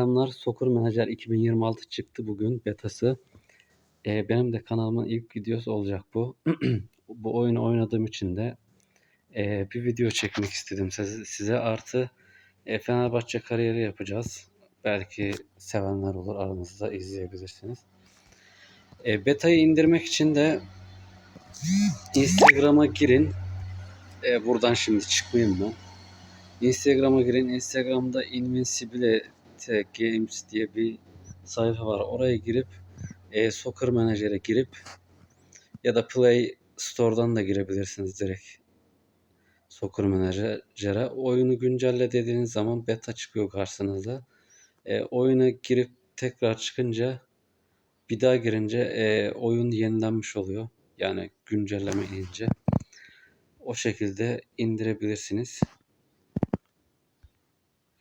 Selamlar. Soccer Manager 2026 çıktı bugün betası. Ee, benim de kanalımın ilk videosu olacak bu. bu oyunu oynadığım için de e, bir video çekmek istedim size. size. Artı e, Fenerbahçe kariyeri yapacağız. Belki sevenler olur aranızda izleyebilirsiniz. E, betayı indirmek için de Instagram'a girin. E, buradan şimdi çıkmayayım mı? Instagram'a girin. Instagram'da Invincible Games diye bir sayfa var. Oraya girip e, Soccer Manager'e girip ya da Play Store'dan da girebilirsiniz direkt. Soccer Manager'e. Oyunu güncelle dediğiniz zaman beta çıkıyor karşınıza. E, oyuna girip tekrar çıkınca bir daha girince e, oyun yenilenmiş oluyor. Yani güncelleme inince. O şekilde indirebilirsiniz.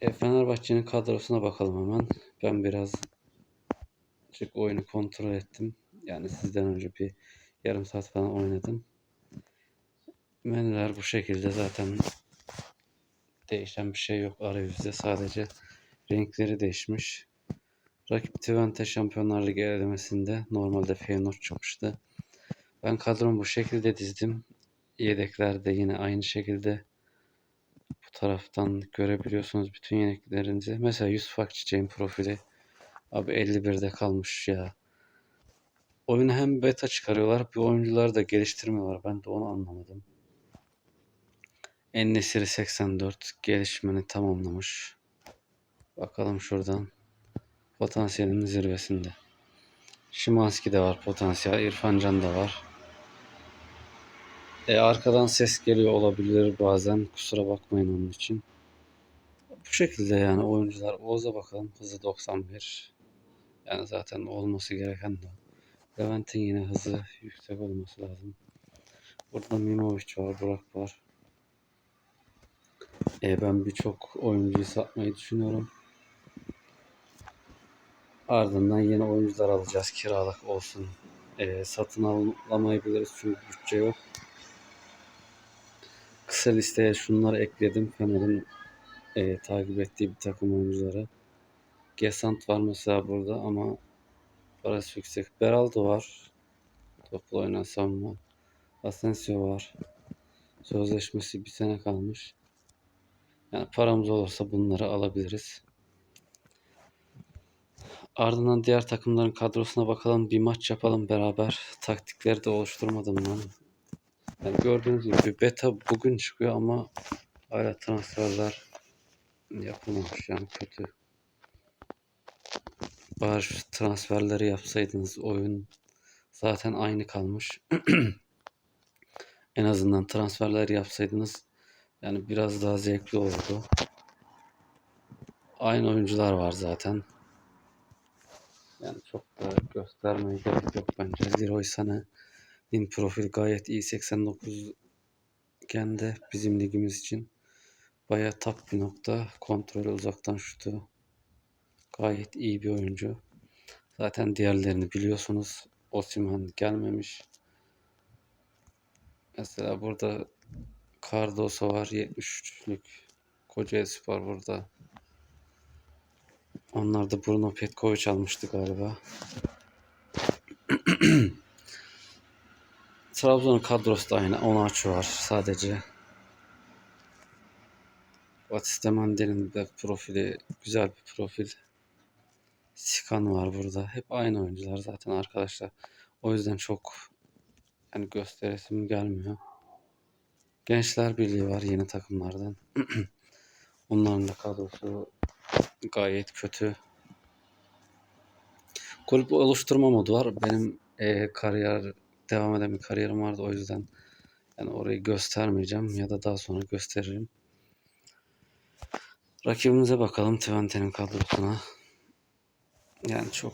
E, Fenerbahçe'nin kadrosuna bakalım hemen. Ben biraz çık oyunu kontrol ettim. Yani sizden önce bir yarım saat falan oynadım. Menüler bu şekilde zaten değişen bir şey yok arayüzde. Sadece renkleri değişmiş. Rakip Twente Şampiyonlar Ligi elemesinde normalde Feyenoord çıkmıştı. Ben kadromu bu şekilde dizdim. Yedekler de yine aynı şekilde bu taraftan görebiliyorsunuz bütün yedeklerinizi. Mesela Yusuf Akçiçek'in profili. Abi 51'de kalmış ya. Oyunu hem beta çıkarıyorlar bir oyuncuları da geliştirmiyorlar. Ben de onu anlamadım. Ennesiri 84 gelişmeni tamamlamış. Bakalım şuradan. Potansiyelinin zirvesinde. Şimanski de var potansiyel. İrfan Can da var. E, arkadan ses geliyor olabilir bazen. Kusura bakmayın onun için. Bu şekilde yani oyuncular. Oğuz'a bakalım. Hızı 91. Yani zaten olması gereken de. Levent'in yine hızı yüksek olması lazım. Burada Mimovic var, Burak var. E, ben birçok oyuncuyu satmayı düşünüyorum. Ardından yeni oyuncular alacağız kiralık olsun. E, satın alamayabiliriz çünkü bütçe yok. Kısa listeye şunları ekledim. Fener'in e, takip ettiği bir takım oyuncuları. Gesant var mesela burada ama parası yüksek. Beraldo var. Toplu oynayan savunma. Asensio var. Sözleşmesi bir sene kalmış. Yani paramız olursa bunları alabiliriz. Ardından diğer takımların kadrosuna bakalım. Bir maç yapalım beraber. Taktikleri de oluşturmadım ben. Yani gördüğünüz gibi beta bugün çıkıyor ama hala transferler yapılmamış yani kötü. Bari transferleri yapsaydınız oyun zaten aynı kalmış. en azından transferler yapsaydınız yani biraz daha zevkli olurdu. Aynı oyuncular var zaten. Yani çok da göstermeye gerek yok bence. Leroy Sané'nin profil gayet iyi. 89 iken de bizim ligimiz için baya top bir nokta. Kontrolü uzaktan şutu. Gayet iyi bir oyuncu. Zaten diğerlerini biliyorsunuz. Osimhen gelmemiş. Mesela burada Cardoso var 73'lük. Kocaeli Spor burada. Onlar da Bruno Petkovic almıştı galiba. Trabzon'un kadrosu da aynı. Onaçu var sadece. Batista Mandel'in de profili güzel bir profil. Sikan var burada. Hep aynı oyuncular zaten arkadaşlar. O yüzden çok yani gösteresim gelmiyor. Gençler Birliği var yeni takımlardan. Onların da kadrosu gayet kötü. Kulüp oluşturma modu var. Benim e, kariyer devam eden bir kariyerim vardı o yüzden yani orayı göstermeyeceğim ya da daha sonra gösteririm. Rakibimize bakalım Twente'nin kadrosuna. Yani çok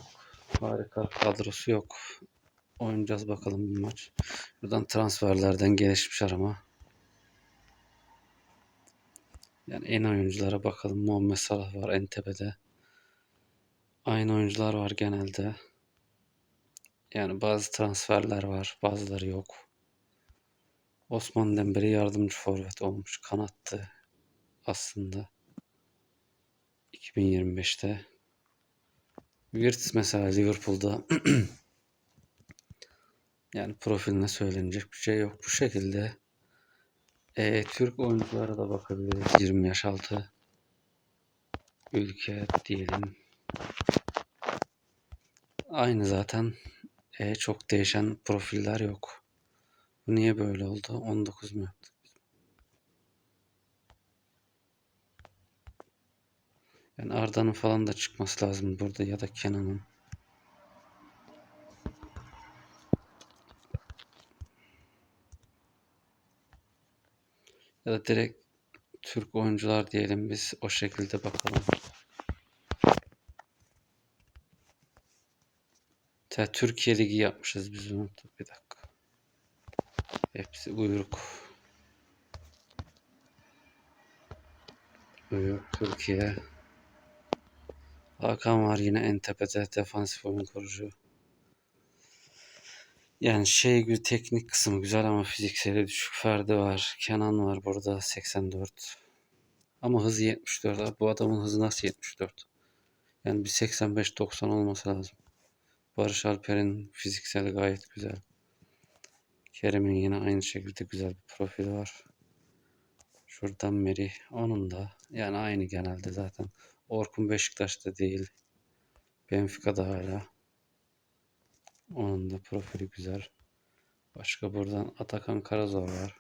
harika kadrosu yok. Oynayacağız bakalım bir maç. Buradan transferlerden gelişmiş arama. Yani en oyunculara bakalım. Muhammed Salah var en tepede. Aynı oyuncular var genelde. Yani bazı transferler var, bazıları yok. Osman Dembele yardımcı forvet olmuş. Kanattı aslında. 2025'te. Wirtz mesela Liverpool'da yani profiline söylenecek bir şey yok. Bu şekilde e, Türk oyunculara da bakabiliriz. 20 yaş altı ülke diyelim. Aynı zaten e, çok değişen profiller yok. Bu niye böyle oldu? 19 mu yaptık? Yani Arda'nın falan da çıkması lazım burada ya da Kenan'ın. Ya da direkt Türk oyuncular diyelim biz o şekilde bakalım. Ta Türkiye Ligi yapmışız biz unuttuk bir dakika. Hepsi uyruk. Uyruk Türkiye. Hakan var yine en tepede defansif oyun kurucu. Yani şey gibi teknik kısmı güzel ama fizikseli düşük. Ferdi var. Kenan var burada 84. Ama hızı 74. Abi bu adamın hızı nasıl 74? Yani bir 85-90 olması lazım. Barış Alper'in fizikseli gayet güzel. Kerem'in yine aynı şekilde güzel bir profili var. Şuradan Meri. Onun da yani aynı genelde zaten. Orkun Beşiktaş'ta değil. Benfica'da hala. Onun da profili güzel. Başka buradan Atakan Karazor var.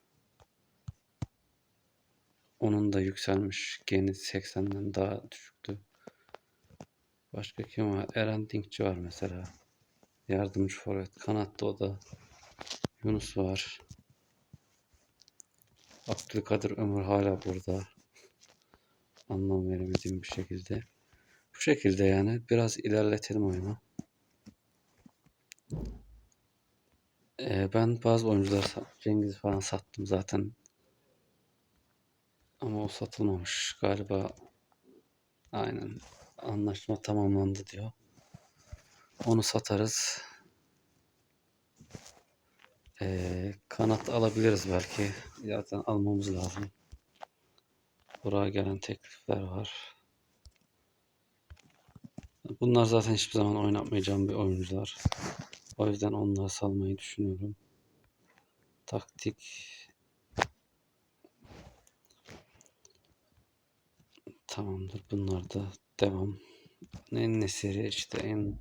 Onun da yükselmiş. Geni 80'den daha düşüktü. Başka kim var? Eren Dinkçi var mesela. Yardımcı forvet. Kanatta o da. Yunus var. Abdülkadir Ömür hala burada. Anlam veremediğim bir şekilde. Bu şekilde yani biraz ilerletelim oyunu. Ee, ben bazı oyuncular sat- Cengiz falan sattım zaten. Ama o satılmamış galiba. Aynen. Anlaşma tamamlandı diyor. Onu satarız. Ee, kanat alabiliriz belki. Zaten almamız lazım. Buraya gelen teklifler var. Bunlar zaten hiçbir zaman oynatmayacağım bir oyuncular. O yüzden onları salmayı düşünüyorum. Taktik Tamamdır. Bunlar da devam. En nesiri işte en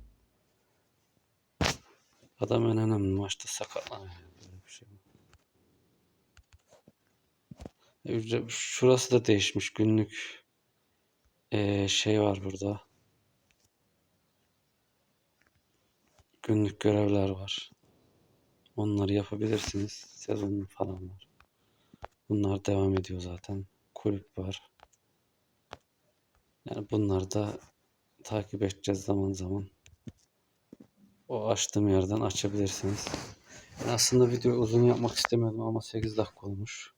adam en önemli maçta sakatlanıyor. Böyle bir şey. E, şurası da değişmiş. Günlük e, şey var burada. Günlük görevler var. Onları yapabilirsiniz. Sezon falan var. Bunlar devam ediyor zaten. Kulüp var. Yani bunları da takip edeceğiz zaman zaman. O açtığım yerden açabilirsiniz. Ben aslında video uzun yapmak istemiyordum ama 8 dakika olmuş.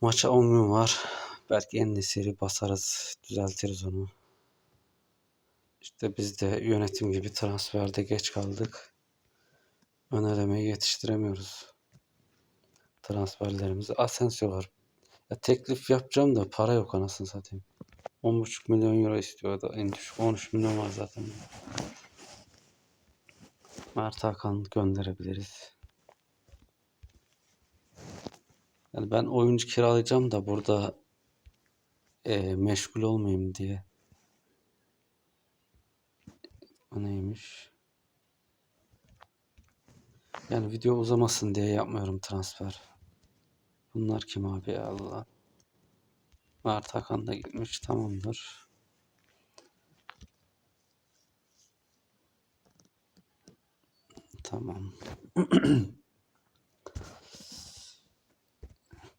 Maça 10 gün var. Belki en seri basarız, düzeltiriz onu. İşte biz de yönetim gibi transferde geç kaldık. Ön elemeyi yetiştiremiyoruz. Transferlerimizi. Asensio var. Ya teklif yapacağım da para yok anasını satayım. 10,5 milyon euro istiyor da en düşük 13 milyon var zaten. Mert Hakan gönderebiliriz. Yani ben oyuncu kiralayacağım da burada e, meşgul olmayayım diye. O neymiş? Yani video uzamasın diye yapmıyorum transfer. Bunlar kim abi Allah. Mert Hakan da gitmiş tamamdır. Tamam.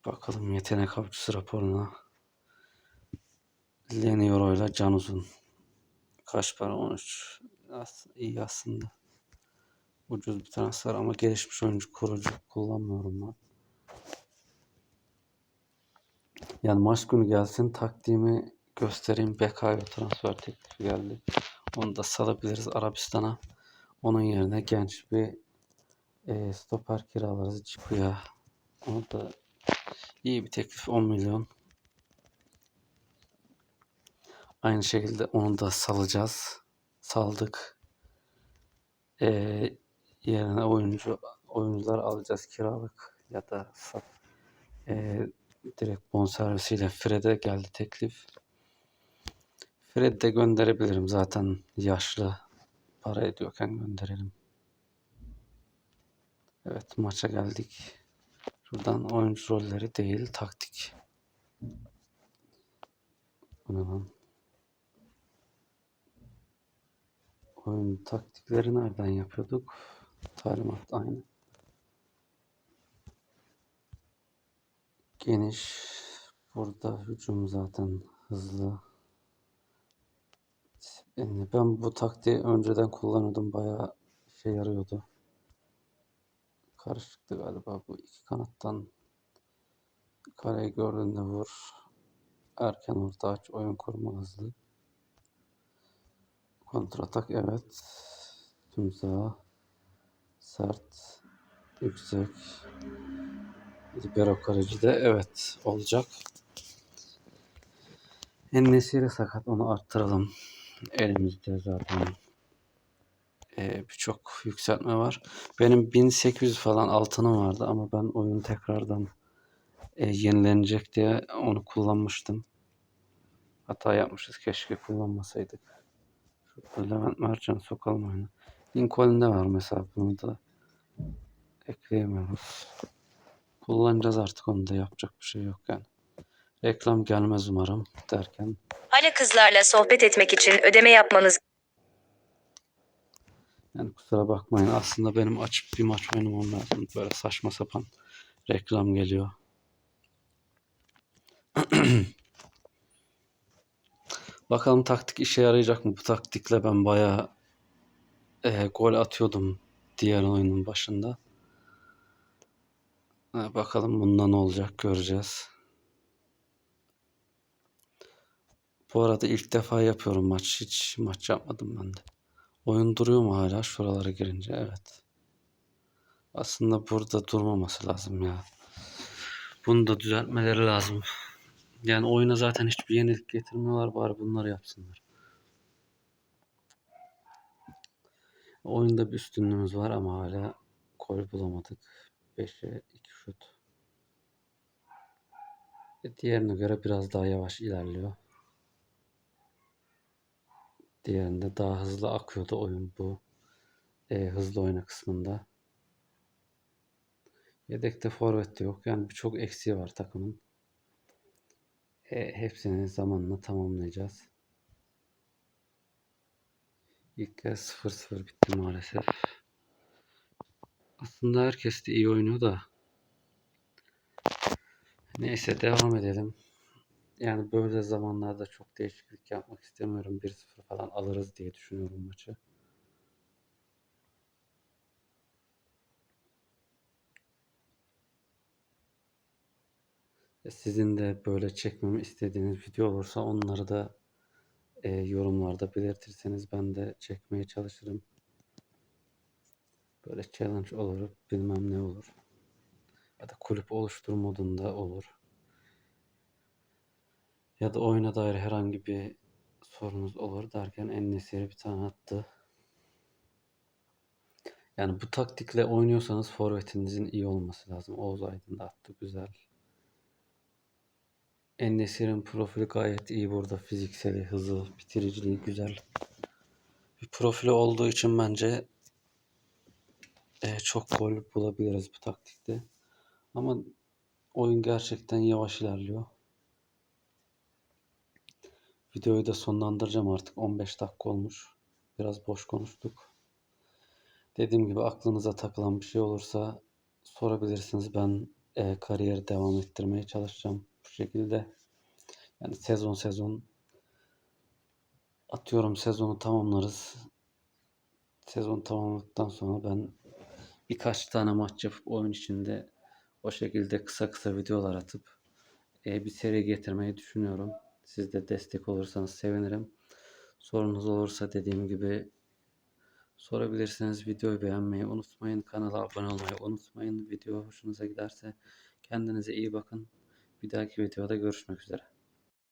Bakalım yetenek avcısı raporuna. Leni Euro ile Can Uzun. Kaç para? 13. As iyi aslında. Ucuz bir transfer ama gelişmiş oyuncu kurucu kullanmıyorum ben. Yani maç günü gelsin taktiğimi göstereyim. Bekayo transfer teklifi geldi. Onu da salabiliriz Arabistan'a. Onun yerine genç bir e, stoper kiralarız Cipu'ya. Onu da iyi bir teklif 10 milyon. Aynı şekilde onu da salacağız. Saldık. Ee, yerine oyuncu oyuncular alacağız kiralık ya da sat. Ee, direkt bonservisiyle Fred'e geldi teklif. Fred de gönderebilirim zaten yaşlı para ediyorken gönderelim. Evet maça geldik. Şuradan oyuncu rolleri değil taktik. Bu ne lan? Oyun taktikleri nereden yapıyorduk? Talimat aynı. Geniş. Burada hücum zaten hızlı. Yani ben bu taktiği önceden kullanıyordum. Bayağı işe yarıyordu. Karışıktı galiba bu iki kanattan. Kareyi gördüğünde vur. Erken orta aç. Oyun kurma hızlı. Kontratak evet. Tüm Sert. Yüksek. Libero kaleci de evet olacak. Ennesiri sakat onu arttıralım. Elimizde zaten e, birçok yükseltme var. Benim 1800 falan altınım vardı ama ben oyun tekrardan e, yenilenecek diye onu kullanmıştım. Hata yapmışız. Keşke kullanmasaydık. Şurada Levent Mercan sokalım oyunu. Lincoln'de var mesela. Bunu da ekleyemiyoruz. Kullanacağız artık onu da yapacak bir şey yok yani. Reklam gelmez umarım derken. Hala kızlarla sohbet etmek için ödeme yapmanız Yani kusura bakmayın aslında benim açıp bir maç oynamam lazım. Böyle saçma sapan reklam geliyor. Bakalım taktik işe yarayacak mı? Bu taktikle ben bayağı e, gol atıyordum diğer oyunun başında. Bakalım bunda ne olacak göreceğiz. Bu arada ilk defa yapıyorum maç. Hiç maç yapmadım ben de. Oyun duruyor mu hala şuralara girince? Evet. Aslında burada durmaması lazım ya. Bunu da düzeltmeleri lazım. Yani oyuna zaten hiçbir yenilik getirmiyorlar. Bari bunları yapsınlar. Oyunda bir üstünlüğümüz var ama hala gol bulamadık. 5'e 2 şut. E, Diğerine göre biraz daha yavaş ilerliyor. Diğerinde daha hızlı akıyordu oyun bu. E, hızlı oyna kısmında. Yedekte forvet de yok. Yani birçok eksiği var takımın. E, hepsini zamanla tamamlayacağız. İlk kez 0-0 bitti maalesef. Aslında herkes de iyi oynuyor da. Neyse devam edelim. Yani böyle zamanlarda çok değişiklik yapmak istemiyorum. 1-0 falan alırız diye düşünüyorum maçı. Sizin de böyle çekmemi istediğiniz video olursa onları da e, yorumlarda belirtirseniz ben de çekmeye çalışırım. Böyle challenge olur, bilmem ne olur. Ya da kulüp oluştur modunda olur. Ya da oyuna dair herhangi bir sorunuz olur derken Ennesiri bir tane attı. Yani bu taktikle oynuyorsanız forvetinizin iyi olması lazım. Oğuz Aydın da attı güzel. Ennesir'in profili gayet iyi burada. Fizikseli, hızı, bitiriciliği güzel. Bir profili olduğu için bence e, çok gol bulabiliriz bu taktikte. Ama oyun gerçekten yavaş ilerliyor. Videoyu da sonlandıracağım artık. 15 dakika olmuş. Biraz boş konuştuk. Dediğim gibi aklınıza takılan bir şey olursa sorabilirsiniz. Ben e, kariyer devam ettirmeye çalışacağım bu şekilde. Yani sezon sezon atıyorum sezonu tamamlarız. Sezon tamamladıktan sonra ben birkaç tane maç yapıp oyun içinde o şekilde kısa kısa videolar atıp e, bir seri getirmeyi düşünüyorum. Siz de destek olursanız sevinirim. Sorunuz olursa dediğim gibi sorabilirsiniz. Videoyu beğenmeyi unutmayın. Kanala abone olmayı unutmayın. Video hoşunuza giderse kendinize iyi bakın. Bir dahaki videoda görüşmek üzere.